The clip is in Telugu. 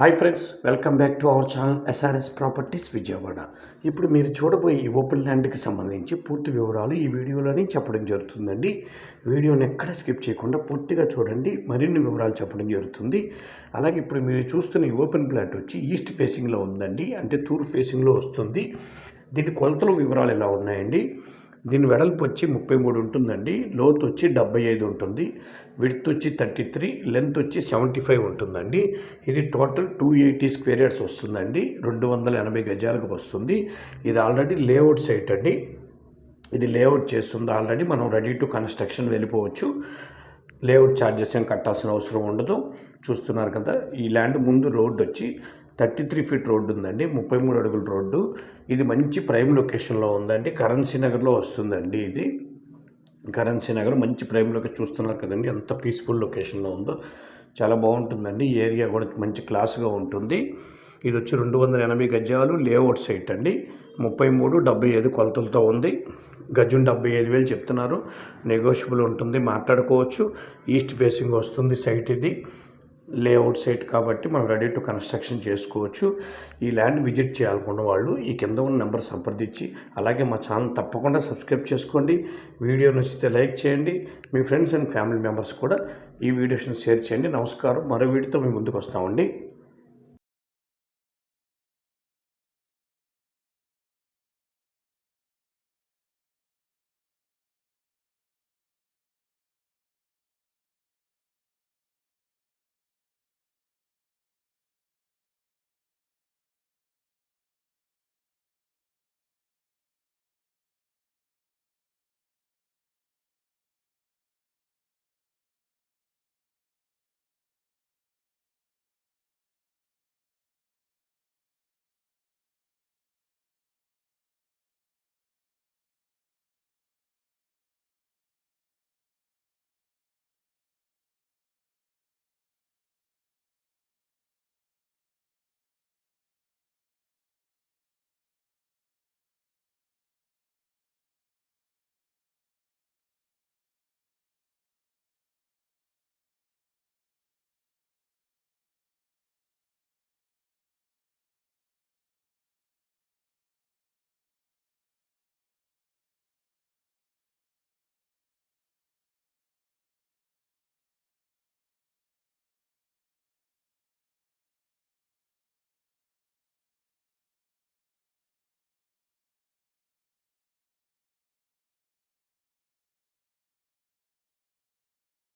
Hi friends welcome back to our channel SRS properties Vijayawada. ఇప్పుడు మీరు చూడబోయే ఈ ఓపెన్ ల్యాండ్కి సంబంధించి పూర్తి వివరాలు ఈ వీడియోలోనే చెప్పడం జరుగుతుందండి. వీడియోని ఎక్కడ స్కిప్ చేయకుండా పూర్తిగా చూడండి మరిన్ని వివరాలు చెప్పడం జరుగుతుంది. అలాగే ఇప్పుడు మీరు చూస్తున్న ఈ ఓపెన్ ప్లాట్ వచ్చి ఈస్ట్ ఫేసింగ్లో ఉందండి అంటే తూర్పు ఫేసింగ్లో వస్తుంది. దీని కొలతల వివరాలు ఎలా ఉన్నాయండి? దీని వెడల్పు వచ్చి ముప్పై మూడు ఉంటుందండి. లోత్ వచ్చి డెబ్బై ఐదు ఉంటుంది. విడ్త్ వచ్చి థర్టీ త్రీ లెంత్ వచ్చి సెవెంటీ ఫైవ్ ఉంటుందండి. ఇది total two eighty square yards వస్తుందండి. రెండు వందల ఎనభై గజాలకు వస్తుంది. ఇది ఆల్రెడీ లేఅవుట్ సైట్ అండి. ఇది లేఅవుట్ చేస్తుంది. ఆల్రెడీ మనం రెడీ టు కన్స్ట్రక్షన్ వెళ్ళిపోవచ్చు. లేఅవుట్ ఛార్జెస్ ఏం కట్టాల్సిన అవసరం ఉండదు. చూస్తున్నారు కదా ఈ ల్యాండ్ ముందు రోడ్డు వచ్చి థర్టీ త్రీ ఫీట్ రోడ్డు ఉందండి ముప్పై మూడు అడుగుల రోడ్డు. ఇది మంచి ప్రైమ్ లొకేషన్లో ఉందండి. కరెన్సీ నగర్లో వస్తుందండి ఇది. కరెన్సీ నగర్ మంచి ప్రైమ్లోకి చూస్తున్నారు కదండి ఎంత పీస్ఫుల్ లొకేషన్లో ఉందో. చాలా బాగుంటుందండి ఈ ఏరియా కూడా మంచి క్లాస్గా ఉంటుంది. ఇది వచ్చి రెండు వందల ఎనభై గజాలు లేఅవుట్ సైట్ అండి. ముప్పై మూడు డెబ్బై ఐదు కొలతలతో ఉంది. గజం డెబ్బై ఐదు వేలు చెప్తున్నారు. నెగోషియబుల్ ఉంటుంది మాట్లాడుకోవచ్చు. ఈస్ట్ ఫేసింగ్ వస్తుంది సైట్ ఇది. లేఅవుట్ సైట్ కాబట్టి మనం రెడీ టు కన్స్ట్రక్షన్ చేసుకోవచ్చు. ఈ ల్యాండ్ విజిట్ చేయాలనుకున్న వాళ్ళు ఈ కింద ఉన్న నెంబర్ సంప్రదించి అలాగే మా ఛానల్ తప్పకుండా సబ్స్క్రైబ్ చేసుకోండి. వీడియో నచ్చితే లైక్ చేయండి. మీ ఫ్రెండ్స్ అండ్ ఫ్యామిలీ మెంబర్స్ కూడా ఈ వీడియోస్ని షేర్ చేయండి. నమస్కారం. మరో వీడియోతో మీ ముందుకు వస్తామండి.